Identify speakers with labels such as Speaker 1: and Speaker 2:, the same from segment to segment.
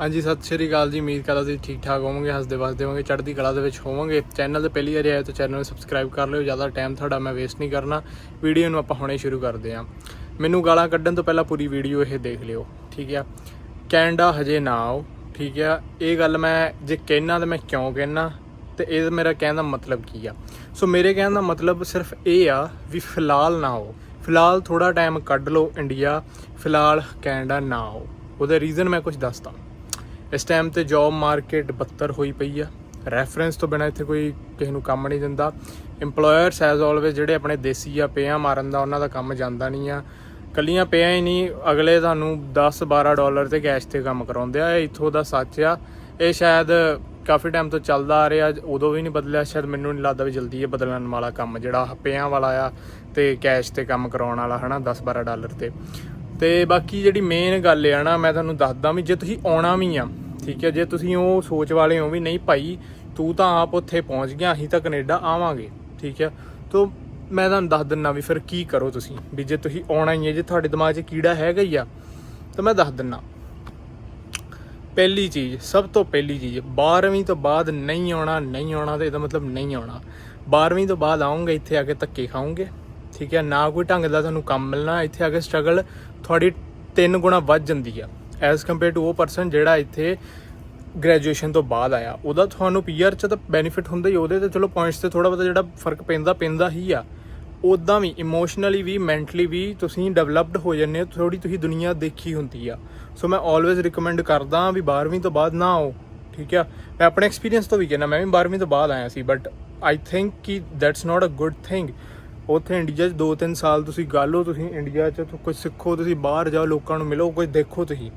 Speaker 1: ਹਾਂਜੀ, ਸਤਿ ਸ਼੍ਰੀ ਅਕਾਲ ਜੀ। ਉਮੀਦ ਕਰਦਾ ਤੁਸੀਂ ਠੀਕ ਠਾਕ ਹੋਵੋਗੇ, ਹੱਸਦੇ ਵਸਦੇ ਹੋਵੋਗੇ, ਚੜ੍ਹਦੀ ਕਲਾ ਦੇ ਵਿੱਚ ਹੋਵੋਗੇ। ਚੈਨਲ ਤੇ ਪਹਿਲੀ ਵਾਰੀ ਆਏ ਤਾਂ ਚੈਨਲ ਨੂੰ ਸਬਸਕ੍ਰਾਈਬ ਕਰ ਲਿਓ। ਜ਼ਿਆਦਾ ਟਾਈਮ ਤੁਹਾਡਾ ਮੈਂ ਵੇਸਟ ਨਹੀਂ ਕਰਨਾ। ਵੀਡੀਓ ਨੂੰ ਆਪਾਂ ਹੁਣੇ ਸ਼ੁਰੂ ਕਰਦੇ ਹਾਂ। ਮੈਨੂੰ ਗਾਲਾਂ ਕੱਢਣ ਤੋਂ ਪਹਿਲਾਂ ਪੂਰੀ ਵੀਡੀਓ ਇਹ ਦੇਖ ਲਿਓ, ਠੀਕ ਆ? ਕੈਨੇਡਾ ਹਜੇ ਨਾ ਆਓ, ਠੀਕ ਆ? ਇਹ ਗੱਲ ਮੈਂ ਜੇ ਕਹਿਣਾ ਤਾਂ ਮੈਂ ਕਿਉਂ ਕਹਿਣਾ? ਤੇ ਇਹ ਮੇਰਾ ਕਹਿਣ ਦਾ ਮਤਲਬ ਕੀ ਆ? ਸੋ ਮੇਰੇ ਕਹਿਣ ਦਾ ਮਤਲਬ ਸਿਰਫ ਇਹ ਆ ਵੀ ਫਿਲਹਾਲ ਨਾ ਆਓ। ਫਿਲਹਾਲ ਥੋੜਾ ਟਾਈਮ ਕੱਢ ਲਓ ਇੰਡੀਆ, ਫਿਲਹਾਲ ਕੈਨੇਡਾ ਨਾ ਆਓ। ਉਹਦਾ ਰੀਜ਼ਨ ਮੈਂ ਕੁਝ ਦੱਸਦਾ। ਇਸ ਟਾਈਮ ਤੇ ਜੌਬ ਮਾਰਕੀਟ ਬੱਤਰ ਹੋਈ ਪਈ ਆ। ਰੈਫਰੈਂਸ ਤੋਂ ਬਿਨਾਂ ਇੱਥੇ ਕੋਈ ਕਿਸੇ ਨੂੰ ਕੰਮ ਨਹੀਂ ਦਿੰਦਾ। EMPLOYERS ਐਜ਼ ਆਲਵੇਜ਼ ਜਿਹੜੇ ਆਪਣੇ ਦੇਸੀ ਆ, ਪਿਆਂ ਮਾਰਨ ਦਾ, ਉਹਨਾਂ ਦਾ ਕੰਮ ਜਾਂਦਾ ਨਹੀਂ ਆ। ਕੱਲੀਆਂ ਪਿਆਂ ਹੀ ਨਹੀਂ, ਅਗਲੇ ਤੁਹਾਨੂੰ 10 12 ਡਾਲਰ ਤੇ ਕੈਸ਼ ਤੇ ਕੰਮ ਕਰਾਉਂਦੇ ਆ। ਇਹ ਇੱਥੋਂ ਦਾ ਸੱਚ ਆ। ਇਹ ਸ਼ਾਇਦ ਕਾਫੀ ਟਾਈਮ ਤੋਂ ਚੱਲਦਾ ਆ ਰਿਹਾ, ਉਦੋਂ ਵੀ ਨਹੀਂ ਬਦਲਿਆ, ਸ਼ਾਇਦ ਮੈਨੂੰ ਨਹੀਂ ਲੱਗਦਾ ਵੀ ਜਲਦੀ ਇਹ ਬਦਲਣ ਵਾਲਾ ਕੰਮ ਜਿਹੜਾ ਪਿਆਂ ਵਾਲਾ ਆ ਤੇ ਕੈਸ਼ ਤੇ ਕੰਮ ਕਰਾਉਣ ਵਾਲਾ, ਹਨਾ 10 12 ਡਾਲਰ ਤੇ। ਤੇ ਬਾਕੀ ਜਿਹੜੀ ਮੇਨ ਗੱਲ ਆ ਨਾ, ਮੈਂ ਤੁਹਾਨੂੰ ਦੱਸਦਾ ਵੀ ਜੇ ਤੁਸੀਂ ਆਉਣਾ ਵੀ ਆ, ਠੀਕ ਹੈ ਜੇ ਤੁਸੀਂ ਉਹ ਸੋਚ ਵਾਲੇ ਹੋ ਵੀ ਨਹੀਂ ਭਾਈ, ਤੂੰ ਤਾਂ ਆਪ ਉੱਥੇ ਪਹੁੰਚ ਗਿਆ, ਅਸੀਂ ਤਾਂ ਕੈਨੇਡਾ ਆਵਾਂਗੇ, ਠੀਕ ਹੈ ਤੋਂ ਮੈਂ ਤੁਹਾਨੂੰ ਦੱਸ ਦਿੰਨਾ ਵੀ ਫਿਰ ਕੀ ਕਰੋ ਤੁਸੀਂ, ਵੀ ਜੇ ਤੁਸੀਂ ਆਉਣਾ ਹੀ ਹੈ ਜੇ ਤੁਹਾਡੇ ਦਿਮਾਗ 'ਚ ਕੀੜਾ ਹੈਗਾ ਹੀ ਆ, ਤਾਂ ਮੈਂ ਦੱਸ ਦਿੰਨਾ। ਪਹਿਲੀ ਚੀਜ਼, ਸਭ ਤੋਂ ਪਹਿਲੀ ਚੀਜ਼ 12ਵੀਂ ਤੋਂ ਬਾਅਦ ਨਹੀਂ ਆਉਣਾ ਨਹੀਂ ਆਉਣਾ, ਤੇ ਇਹਦਾ ਮਤਲਬ ਨਹੀਂ ਆਉਣਾ। 12ਵੀਂ ਤੋਂ ਬਾਅਦ ਆਉਂਗੇ, ਇੱਥੇ ਆ ਕੇ ਧੱਕੇ ਖਾਉਂਗੇ ਠੀਕ ਹੈ, ਨਾ ਕੋਈ ਢੰਗ ਦਾ ਤੁਹਾਨੂੰ ਕੰਮ ਮਿਲਣਾ, ਇੱਥੇ ਆ ਕੇ ਸਟਰਗਲ ਤੁਹਾਡੀ ਤਿੰਨ ਗੁਣਾ ਵੱਧ ਜਾਂਦੀ ਆ। ਐਜ਼ ਕੰਪੇਅਰ ਟੂ ਉਹ ਪਰਸਨ ਜਿਹੜਾ ਇੱਥੇ ਗ੍ਰੈਜੂਏਸ਼ਨ ਤੋਂ ਬਾਅਦ ਆਇਆ, ਉਹਦਾ ਤੁਹਾਨੂੰ ਪੀਆਰ ਚ ਤਾਂ ਬੈਨੀਫਿਟ ਹੁੰਦਾ ਹੀ ਉਹਦੇ ਤੇ ਚਲੋ ਪੁਆਇੰਟਸ ਤੇ ਥੋੜਾ ਬਹੁਤਾ ਜਿਹੜਾ ਫ਼ਰਕ ਪੈਂਦਾ ਪੈਂਦਾ ਹੀ ਆ। ਉਦਾਂ ਵੀ ਇਮੋਸ਼ਨਲੀ ਵੀ ਮੈਂਟਲੀ ਵੀ ਤੁਸੀਂ ਡਿਵੈਲਪਡ ਹੋ ਜਾਂਦੇ ਹੋ ਥੋੜੀ ਤੁਸੀਂ ਦੁਨੀਆ ਦੇਖੀ ਹੁੰਦੀ ਆ। ਸੋ ਮੈਂ ਆਲਵੇਜ਼ ਰეკਮੈਂਡ ਕਰਦਾ ਵੀ 12ਵੀਂ ਤੋਂ ਬਾਅਦ ਨਾ ਆਓ, ਠੀਕ ਆ? ਮੈਂ ਆਪਣੇ ਐਕਸਪੀਰੀਅੰਸ ਤੋਂ ਵੀ ਕਹਿੰਦਾ, ਮੈਂ ਵੀ 12ਵੀਂ ਤੋਂ ਬਾਅਦ ਆਇਆ ਸੀ ਬਟ ਆਈ ਥਿੰਕ ਕਿ that's not a good thing ਉੱਥੇ ਇੰਡੀਆ 'ਚ 2-3 ਸਾਲ ਤੁਸੀਂ ਗਾਲੋ ਤੁਸੀਂ ਇੰਡੀਆ 'ਚ ਕੁਝ ਸਿੱਖੋ, ਤੁਸੀਂ ਬਾਹਰ ਜਾਓ, ਲੋਕਾਂ ਨੂੰ ਮਿਲੋ ਕੁਝ ਦੇਖੋ ਤੁਸੀਂ।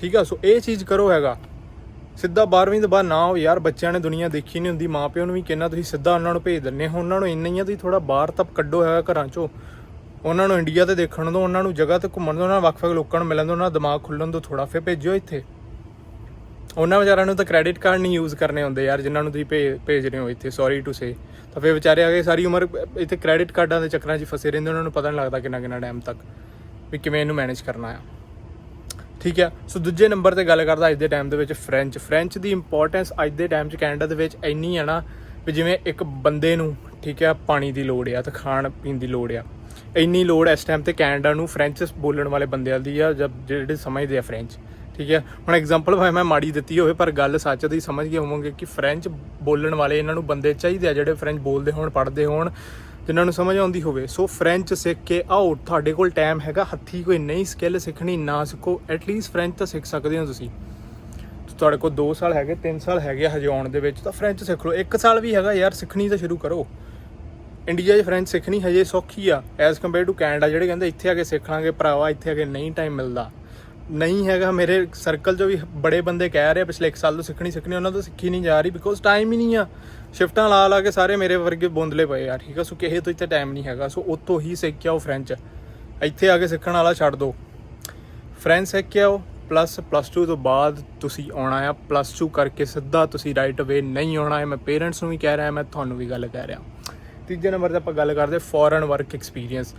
Speaker 1: ਠੀਕ ਆ? ਸੋ ਇਹ ਚੀਜ਼ ਕਰੋ ਹੈਗਾ। ਸਿੱਧਾ 12ਵੀਂ ਤੋਂ ਬਾਅਦ ਨਾ ਹੋ ਯਾਰ, ਬੱਚਿਆਂ ਨੇ ਦੁਨੀਆ ਦੇਖੀ ਨਹੀਂ ਹੁੰਦੀ, ਮਾਪਿਓ ਨੂੰ ਵੀ ਕਹਿੰਦਾ ਤੁਸੀਂ ਸਿੱਧਾ ਉਹਨਾਂ ਨੂੰ ਭੇਜ ਦਿੰਨੇ ਹੋ। ਉਹਨਾਂ ਨੂੰ ਇੰਨਾ ਹੀ ਆ, ਤੁਸੀਂ ਥੋੜਾ ਬਾਹਰ ਤੱਕ ਕੱਢੋ ਹੈਗਾ ਘਰਾਂ 'ਚੋਂ। ਉਹਨਾਂ ਨੂੰ ਇੰਡੀਆ ਤੇ ਦੇਖਣ ਦੋ ਉਹਨਾਂ ਨੂੰ ਜਗ੍ਹਾ ਤੇ ਘੁੰਮਣ ਦਿਓ, ਉਹਨਾਂ ਨੂੰ ਵੱਖ-ਵੱਖ ਲੋਕਾਂ ਨੂੰ ਮਿਲਣ ਦਿਓ, ਉਹਨਾਂ ਦਾ ਦਿਮਾਗ ਖੁੱਲਣ ਦਿਓ ਥੋੜਾ ਫਿਰ ਭੇਜੋ ਇੱਥੇ। ਉਹਨਾਂ ਵਿਚਾਰਿਆਂ ਨੂੰ ਤਾਂ ਕ੍ਰੈਡਿਟ ਕਾਰਡ ਨਹੀਂ ਯੂਜ਼ ਕਰਨੇ ਹੁੰਦੇ ਯਾਰ, ਜਿਨ੍ਹਾਂ ਨੂੰ ਤੁਸੀਂ ਭੇ- ਭੇਜ ਰਹੇ ਹੋ ਇੱਥੇ ਸੌਰੀ ਟੂ ਸੇ ਤਾਂ ਫਿਰ ਵਿਚਾਰੇ ਆ ਗਏ, ਸਾਰੀ ਉਮਰ, ਇੱਥੇ ਕ੍ਰੈਡਿਟ ਕਾਰਡਾਂ ਦੇ ਚੱਕਰਾਂ 'ਚ ਫਸੇ ਰਹਿੰਦੇ, ਉਹਨਾਂ ਨੂੰ ਪਤਾ ਨਹੀਂ ਲੱਗਦਾ ਕਿੰਨਾ ਕਿੰਨਾ ਟਾਈਮ ਤੱਕ ਵੀ ਕਿਵੇਂ ਇਹਨੂੰ ਮੈਨੇਜ ਕਰਨਾ ਆ। ਠੀਕ ਆ? ਸੋ ਦੂਜੇ ਨੰਬਰ ਤੇ ਗੱਲ ਕਰਦਾ ਅੱਜ ਦੇ ਟਾਈਮ ਦੇ ਵਿੱਚ ਫ੍ਰੈਂਚ ਫ੍ਰੈਂਚ ਦੀ ਇੰਪੋਰਟੈਂਸ ਅੱਜ ਦੇ ਟਾਈਮ 'ਚ ਕੈਨੇਡਾ ਦੇ ਵਿੱਚ ਇੰਨੀ ਆ ਨਾ ਵੀ ਜਿਵੇਂ ਇੱਕ ਬੰਦੇ ਨੂੰ, ਠੀਕ ਆ, ਪਾਣੀ ਦੀ ਲੋੜ ਆ ਤੇ ਖਾਣ ਪੀਣ ਦੀ ਲੋੜ ਆ। ਇੰਨੀ ਲੋੜ ਇਸ ਟਾਈਮ ਤੇ ਕੈਨੇਡਾ ਨੂੰ ਫ੍ਰੈਂਚ ਬੋਲਣ ਵਾਲੇ ਬੰਦਿਆਂ ਦੀ ਆ ਜਦ ਜਿਹੜੇ ਸਮਝਦੇ ਆ ਫ੍ਰੈਂਚ ਠੀਕ ਹੈ? ਹੁਣ ਐਗਜ਼ਾਮਪਲ ਭਾਵੇਂ ਮੈਂ ਮਾੜੀ ਦਿੱਤੀ ਹੋਵੇ, ਪਰ ਗੱਲ ਸੱਚ ਦੀ ਸਮਝ ਗਏ ਹੋਵੋਗੇ ਕਿ ਫ੍ਰੈਂਚ ਬੋਲਣ ਵਾਲੇ ਇਹਨਾਂ ਨੂੰ ਬੰਦੇ ਚਾਹੀਦੇ ਆ ਜਿਹੜੇ ਫ੍ਰੈਂਚ ਬੋਲਦੇ ਹੋਣ, ਪੜ੍ਹਦੇ ਹੋਣ, ਜਿਨ੍ਹਾਂ ਨੂੰ ਸਮਝ ਆਉਂਦੀ ਹੋਵੇ। ਸੋ ਫ੍ਰੈਂਚ ਸਿੱਖ ਕੇ ਆਓ, ਤੁਹਾਡੇ ਕੋਲ ਟਾਈਮ ਹੈਗਾ, ਹੱਥੀ ਕੋਈ ਨਈ ਸਕਿੱਲ ਸਿੱਖਣੀ, ਨਾ ਸਿੱਖੋ ਐਟਲੀਸਟ ਫ੍ਰੈਂਚ ਤਾਂ ਸਿੱਖ ਸਕਦੇ ਹੋ ਤੁਸੀਂ। ਤੁਹਾਡੇ ਕੋਲ 2 ਸਾਲ ਹੈਗੇ 3 ਸਾਲ ਹੈਗੇ ਹਜੇ ਆਉਣ ਦੇ ਵਿੱਚ, ਤਾਂ ਫ੍ਰੈਂਚ ਸਿੱਖ ਲਓ। 1 ਸਾਲ ਵੀ ਹੈਗਾ ਯਾਰ, ਸਿੱਖਣੀ ਤਾਂ ਸ਼ੁਰੂ ਕਰੋ। ਇੰਡੀਆ 'ਚ ਫ੍ਰੈਂਚ ਸਿੱਖਣੀ ਹਜੇ ਸੌਖੀ ਆ ਐਜ਼ ਕੰਪੇਅਰ ਟੂ ਕੈਨੇਡਾ ਜਿਹੜੇ ਕਹਿੰਦੇ ਇੱਥੇ ਆ ਕੇ ਸਿੱਖ ਲਾਂਗੇ, ਭਰਾਵਾ, ਇੱਥੇ ਆ ਕੇ ਨਹੀਂ ਟਾਈਮ ਮਿਲਦਾ। ਨਹੀਂ ਹੈਗਾ। ਮੇਰੇ ਸਰਕਲ 'ਚੋਂ ਵੀ ਬੜੇ ਬੰਦੇ ਕਹਿ ਰਹੇ ਆ, ਪਿਛਲੇ 1 ਸਾਲ ਤੋਂ ਸਿੱਖਣੀ ਸਿੱਖਣੀ, ਉਹਨਾਂ ਤੋਂ ਸਿੱਖੀ ਨਹੀਂ ਜਾ ਰਹੀ ਬਿਕੋਜ਼ ਟਾਈਮ ਹੀ ਨਹੀਂ ਆ। ਸ਼ਿਫਟਾਂ ਲਾ ਲਾ ਕੇ ਸਾਰੇ ਮੇਰੇ ਵਰਗੇ ਬੋਂਦਲੇ ਪਏ ਆ, ਠੀਕ ਆ? ਸੋ ਕਿਸੇ ਤੋਂ ਇੱਥੇ ਟਾਈਮ ਨਹੀਂ ਹੈਗਾ। ਸੋ ਉੱਥੋਂ ਹੀ ਸਿੱਖ ਕੇ ਆਓ ਫ੍ਰੈਂਚ ਇੱਥੇ ਆ ਕੇ ਸਿੱਖਣ ਵਾਲਾ ਛੱਡ ਦਿਓ ਫ੍ਰੈਂਚ ਸਿੱਖ ਕੇ ਆਓ। ਪਲੱਸ ਪਲੱਸ 2 ਤੋਂ ਬਾਅਦ ਤੁਸੀਂ ਆਉਣਾ ਆ। ਪਲੱਸ 2 ਕਰਕੇ ਸਿੱਧਾ ਤੁਸੀਂ ਰਾਈਟ ਅਵੇ ਨਹੀਂ ਆਉਣਾ ਹੈ ਮੈਂ ਪੇਰੈਂਟਸ ਨੂੰ ਵੀ ਕਹਿ ਰਿਹਾ, ਮੈਂ ਤੁਹਾਨੂੰ ਵੀ ਗੱਲ ਕਹਿ ਰਿਹਾ। ਤੀਜੇ ਨੰਬਰ ਤੇ ਆਪਾਂ ਗੱਲ ਕਰਦੇ ਫੋਰਨ ਵਰਕ ਐਕਸਪੀਰੀਅੰਸ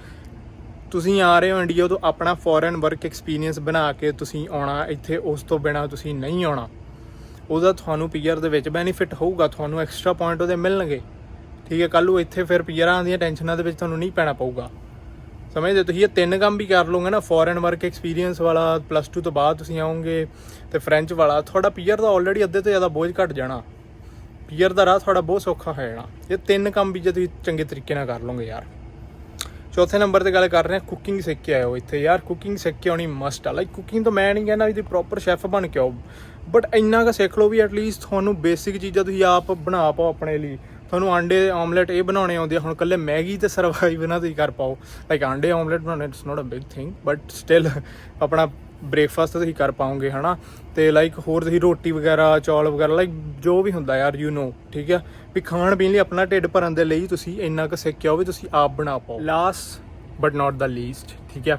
Speaker 1: ਤੁਸੀਂ ਆ ਰਹੇ ਹੋ ਇੰਡੀਆ ਤੋਂ ਆਪਣਾ ਫੋਰਨ ਵਰਕ ਐਕਸਪੀਰੀਅੰਸ ਬਣਾ ਕੇ ਤੁਸੀਂ ਆਉਣਾ, ਇੱਥੇ ਉਸ ਤੋਂ ਬਿਨਾ ਤੁਸੀਂ ਨਹੀਂ ਆਉਣਾ। ਉਹਦਾ ਤੁਹਾਨੂੰ ਪੀਆਰ ਦੇ ਵਿੱਚ ਬੈਨੀਫਿਟ ਹੋਊਗਾ, ਤੁਹਾਨੂੰ ਐਕਸਟਰਾ ਪੁਆਇੰਟ ਉਹਦੇ ਮਿਲਣਗੇ। ਠੀਕ ਹੈ ਕੱਲ ਨੂੰ ਇੱਥੇ ਫਿਰ ਪੀਆਰਾਂ ਦੀਆਂ ਟੈਨਸ਼ਨਾਂ ਦੇ ਵਿੱਚ ਤੁਹਾਨੂੰ ਨਹੀਂ ਪੈਣਾ ਪਊਗਾ। ਸਮਝਦੇ ਤੁਸੀਂ ਇਹ ਤਿੰਨ ਕੰਮ ਵੀ ਕਰ ਲਓਗੇ ਨਾ ਫੋਰਨ ਵਰਕ ਐਕਸਪੀਰੀਅੰਸ ਵਾਲਾ ਪਲੱਸ 2 ਤੋਂ ਬਾਅਦ ਤੁਸੀਂ ਆਓਗੇ ਤੇ ਫ੍ਰੈਂਚ ਵਾਲਾ, ਤੁਹਾਡਾ ਪੀਆਰ ਦਾ ਆਲਰੇਡੀ ਅੱਧੇ ਤੋਂ ਜ਼ਿਆਦਾ ਬੋਝ ਘਟ ਜਾਣਾ। ਪੀਆਰ ਦਾ ਰਾਹ ਤੁਹਾਡਾ ਬਹੁਤ ਸੌਖਾ ਹੋ ਜਾਣਾ। ਇਹ ਤਿੰਨ ਕੰਮ ਵੀ ਜੇ ਤੁਸੀਂ ਚੰਗੇ ਤਰੀਕੇ ਨਾਲ ਕਰ ਲਓਗੇ ਯਾਰ। ਚੌਥੇ ਨੰਬਰ ਤੇ ਗੱਲ ਕਰ ਰਹੇ ਹਾਂ ਕੁਕਿੰਗ ਸਿੱਖ ਕੇ ਆਇਓ ਇੱਥੇ ਯਾਰ ਕੁਕਿੰਗ ਸਿੱਖ ਕੇ ਆਉਣੀ ਮਸਟ ਆ। ਲਾਈਕ ਕੁਕਿੰਗ ਤਾਂ ਮੈਂ ਨਹੀਂ ਕਹਿੰਦਾ ਵੀ ਤੁਸੀਂ ਪ੍ਰੋਪਰ ਸ਼ੈਫ ਬਣ ਕੇ ਆਓ ਬਟ ਇੰਨਾ ਕੁ ਸਿੱਖ ਲਓ ਵੀ ਐਟਲੀਸਟ ਤੁਹਾਨੂੰ ਬੇਸਿਕ ਚੀਜ਼ਾਂ ਤੁਸੀਂ ਆਪ ਬਣਾ ਪਾਓ ਆਪਣੇ ਲਈ। ਤੁਹਾਨੂੰ ਆਂਡੇ ਆਮਲੇਟ ਇਹ ਬਣਾਉਣੇ ਆਉਂਦੇ ਆ, ਹੁਣ ਕੱਲੇ ਮੈਗੀ ਤੇ ਸਰਵਾਈਵ ਨਾ ਤੁਸੀਂ ਕਰ ਪਾਓ। ਲਾਈਕ ਆਂਡੇ ਆਮਲੇਟ ਬਣਾਉਣੇ it's not a big thing but still ਆਪਣਾ ਬ੍ਰੇਕਫਾਸਟ ਤੁਸੀਂ ਕਰ ਪਾਓਗੇ ਹਨਾ? ਤੇ ਲਾਈਕ ਹੋਰ ਤੁਸੀਂ ਰੋਟੀ ਵਗੈਰਾ ਚੌਲ ਵਗੈਰਾ ਲਾਈਕ ਜੋ ਵੀ ਹੁੰਦਾ ਯਾਰ ਯੂ نو ਠੀਕ ਆ? ਵੀ ਖਾਣ ਪੀਣ ਲਈ ਆਪਣਾ ਢਿੱਡ ਭਰਨ ਦੇ ਲਈ ਤੁਸੀਂ ਇੰਨਾ ਕੁ ਸਿੱਖ ਕੇ ਆਓ ਵੀ ਤੁਸੀਂ ਆਪ ਬਣਾ ਪਾਓ। Last but not the least ਠੀਕ ਆ?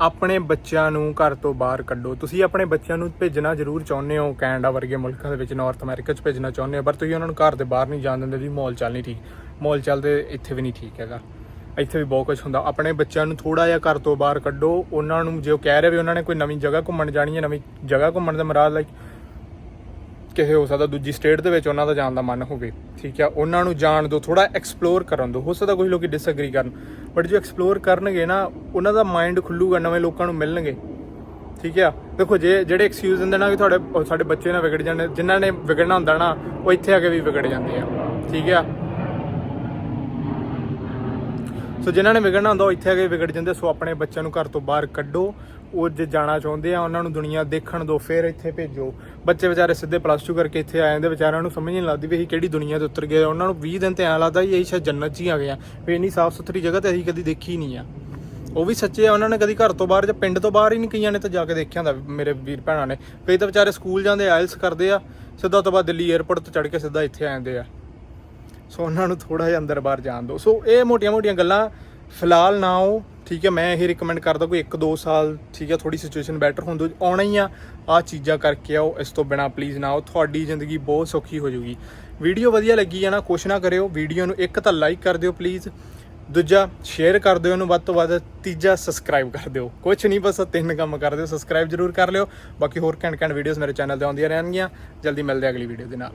Speaker 1: ਆਪਣੇ ਬੱਚਿਆਂ ਨੂੰ ਘਰ ਤੋਂ ਬਾਹਰ ਕੱਢੋ। ਤੁਸੀਂ ਆਪਣੇ ਬੱਚਿਆਂ ਨੂੰ ਭੇਜਣਾ ਜ਼ਰੂਰ ਚਾਹੁੰਦੇ ਹੋ ਕੈਨੇਡਾ ਵਰਗੇ ਮੁਲਕਾਂ ਦੇ ਵਿੱਚ ਨਾਰਥ ਅਮਰੀਕਾ 'ਚ ਭੇਜਣਾ ਚਾਹੁੰਦੇ ਹੋ ਪਰ ਤੁਸੀਂ ਉਹਨਾਂ ਨੂੰ ਘਰ ਦੇ ਬਾਹਰ ਨਹੀਂ ਜਾਣ ਦਿੰਦੇ ਵੀ ਮਾਹੌਲ ਚੱਲ ਨਹੀਂ ਠੀਕ। ਮਾਹੌਲ ਚੱਲਦੇ ਇੱਥੇ ਵੀ ਨਹੀਂ ਠੀਕ ਹੈਗਾ। ਇੱਥੇ ਵੀ ਬਹੁਤ ਕੁਝ ਹੁੰਦਾ। ਆਪਣੇ ਬੱਚਿਆਂ ਨੂੰ ਥੋੜਾ ਜਿਹਾ ਘਰ ਤੋਂ ਬਾਹਰ ਕੱਢੋ। ਉਹਨਾਂ ਨੂੰ ਜੇ ਉਹ ਕਹਿ ਰਹੇ ਵੀ ਉਹਨਾਂ ਨੇ ਕੋਈ ਨਵੀਂ ਜਗ੍ਹਾ ਘੁੰਮਣ ਜਾਣੀ ਹੈ, ਨਵੀਂ ਜਗ੍ਹਾ ਘੁੰਮਣ ਦਾ ਮਰਾਦ ਲਾਈਕ ਕਿਸੇ ਹੋ ਸਕਦਾ ਦੂਜੀ ਸਟੇਟ ਦੇ ਵਿੱਚ ਉਹਨਾਂ ਦਾ ਜਾਣ ਦਾ ਮਨ ਹੋਵੇ, ਠੀਕ ਆ ਉਹਨਾਂ ਨੂੰ ਜਾਣ ਦਿਓ ਥੋੜਾ ਐਕਸਪਲੋਰ ਕਰਨ ਦਿਓ। ਹੋ ਸਕਦਾ ਕੁਝ ਲੋਕੀ ਡਿਸਐਗਰੀ ਕਰਨ ਬਟ ਜੋ ਐਕਸਪਲੋਰ ਕਰਨਗੇ ਨਾ, ਉਹਨਾਂ ਦਾ ਮਾਈਂਡ ਖੁੱਲੂਗਾ, ਨਵੇਂ ਲੋਕਾਂ ਨੂੰ ਮਿਲਣਗੇ। ਠੀਕ ਆ ਦੇਖੋ, ਜੇ, ਜਿਹੜੇ ਐਕਸਕਿਊਜ਼ ਦਿੰਦੇ ਨਾ ਵੀ ਤੁਹਾਡੇ ਸਾਡੇ ਬੱਚੇ ਨਾ ਵਿਗੜ ਜਾਣ, ਜਿਨ੍ਹਾਂ ਨੇ ਵਿਗੜਨਾ ਹੁੰਦਾ ਨਾ, ਉਹ ਇੱਥੇ ਆ ਕੇ ਵੀ ਵਿਗੜ ਜਾਂਦੇ ਆ। ਠੀਕ ਆ ਸੋ ਜਿਨ੍ਹਾਂ ਨੇ ਵਿਗੜਨਾ ਹੁੰਦਾ ਉਹ ਇੱਥੇ ਆ ਕੇ ਵਿਗੜ ਜਾਂਦੇ ਸੋ ਆਪਣੇ ਬੱਚਿਆਂ ਨੂੰ ਘਰ ਤੋਂ ਬਾਹਰ ਕੱਢੋ, ਉਹ ਜੇ ਜਾਣਾ ਚਾਹੁੰਦੇ ਆ, ਉਹਨਾਂ ਨੂੰ ਦੁਨੀਆ ਦੇਖਣ ਦਿਓ, ਫਿਰ ਇੱਥੇ ਭੇਜੋ। ਬੱਚੇ ਵਿਚਾਰੇ ਸਿੱਧੇ ਪਲੱਸ 2 ਕਰਕੇ ਇੱਥੇ ਆ ਜਾਂਦੇ ਵਿਚਾਰਿਆਂ ਨੂੰ ਸਮਝ ਨਹੀਂ ਲੱਗਦੀ ਵੀ ਅਸੀਂ ਕਿਹੜੀ ਦੁਨੀਆ ਦੇ ਉੱਤਰ ਗਏ ਉਹਨਾਂ ਨੂੰ 20 ਦਿਨ ਤੇ ਐਂ ਲੱਗਦਾ ਵੀ ਇਹ ਸ਼ਾਇਦ ਜੰਨਤ 'ਚ ਹੀ ਆ ਗਏ ਆ। ਵੀ ਇੰਨੀ ਸਾਫ਼ ਸੁਥਰੀ ਜਗ੍ਹਾ ਤੇ ਅਸੀਂ ਕਦੀ ਦੇਖੀ ਨਹੀਂ ਆ। ਉਹ ਵੀ ਸੱਚੇ ਆ, ਉਹਨਾਂ ਨੇ ਕਦੀ ਘਰ ਤੋਂ ਬਾਹਰ ਜਾਂ ਪਿੰਡ ਤੋਂ ਬਾਹਰ ਹੀ ਨਹੀਂ ਕਈਆਂ ਨੇ ਤਾਂ ਜਾ ਕੇ ਦੇਖਿਆ ਹੁੰਦਾ, ਮੇਰੇ ਵੀਰ ਭੈਣਾਂ ਨੇ। ਕਈ ਤਾਂ ਵਿਚਾਰੇ ਸਕੂਲ ਜਾਂਦੇ ਆਇਲਸ ਕਰਦੇ ਆ, ਸਿੱਧਾ ਤੋਂ ਬਾਅਦ ਦਿੱਲੀ 에ਅਰਪੋਰਟ ਤੋਂ ਚੜ੍ਹ ਕੇ ਸਿੱਧਾ ਇੱਥੇ ਆ ਜਾਂਦੇ ਆ। ਸੋ ਉਹਨਾਂ ਨੂੰ ਥੋੜਾ ਜਿਹਾ ਅੰਦਰ ਬਾਹਰ ਜਾਣ ਦਿਓ। ਸੋ ਇਹ ਮੋਟੀਆਂ-ਮੋਟੀਆਂ ਗੱਲਾਂ, ਫਿਲਹਾਲ ਨਾ ਆਓ, ਠੀਕ ਹੈ? ਮੈਂ ਇਹ ਰეკਮੈਂਡ ਕਰਦਾ ਕੋਈ 1-2 ਸਾਲ, ਠੀਕ ਹੈ? ਥੋੜੀ ਸਿਚੁਏਸ਼ਨ ਬੈਟਰ ਹੋਣ ਦਿਓ। ਆਉਣਾ ਹੀ ਆ ਆ ਚੀਜ਼ਾਂ ਕਰਕੇ ਆਓ, ਇਸ ਤੋਂ ਬਿਨਾ ਪਲੀਜ਼ ਨਾ ਆਓ। ਤੁਹਾਡੀ ਜ਼ਿੰਦਗੀ ਬਹੁਤ ਸੌਖੀ ਹੋ ਜਾਊਗੀ। ਵੀਡੀਓ ਵਧੀਆ ਲੱਗੀ ਹੈ ਨਾ, ਕੁਛ ਨਾ ਕਰਿਓ। ਵੀਡੀਓ ਨੂੰ ਇੱਕ ਤਾਂ ਲਾਈਕ ਕਰ ਦਿਓ ਪਲੀਜ਼ ਦੂਜਾ ਸ਼ੇਅਰ ਕਰ ਦਿਓ ਇਹਨੂੰ ਵੱਧ ਤੋਂ ਵੱਧ, ਤੀਜਾ ਸਬਸਕ੍ਰਾਈਬ ਕਰ ਦਿਓ। ਕੁਛ ਨਹੀਂ, ਬਸ ਤਿੰਨ ਕੰਮ ਕਰ ਦਿਓ। ਸਬਸਕ੍ਰਾਈਬ ਜ਼ਰੂਰ ਕਰ ਲਿਓ। ਬਾਕੀ ਹੋਰ ਘੈਂਟ ਘੈਂਟ ਵੀਡੀਓਜ਼ ਮੇਰੇ ਚੈਨਲ ਤੇ ਆਉਂਦੀਆਂ ਰਹਿਣਗੀਆਂ। ਜਲਦੀ ਮਿਲਦੇ ਅਗਲੀ ਵੀਡੀਓ ਦੇ ਨਾਲ।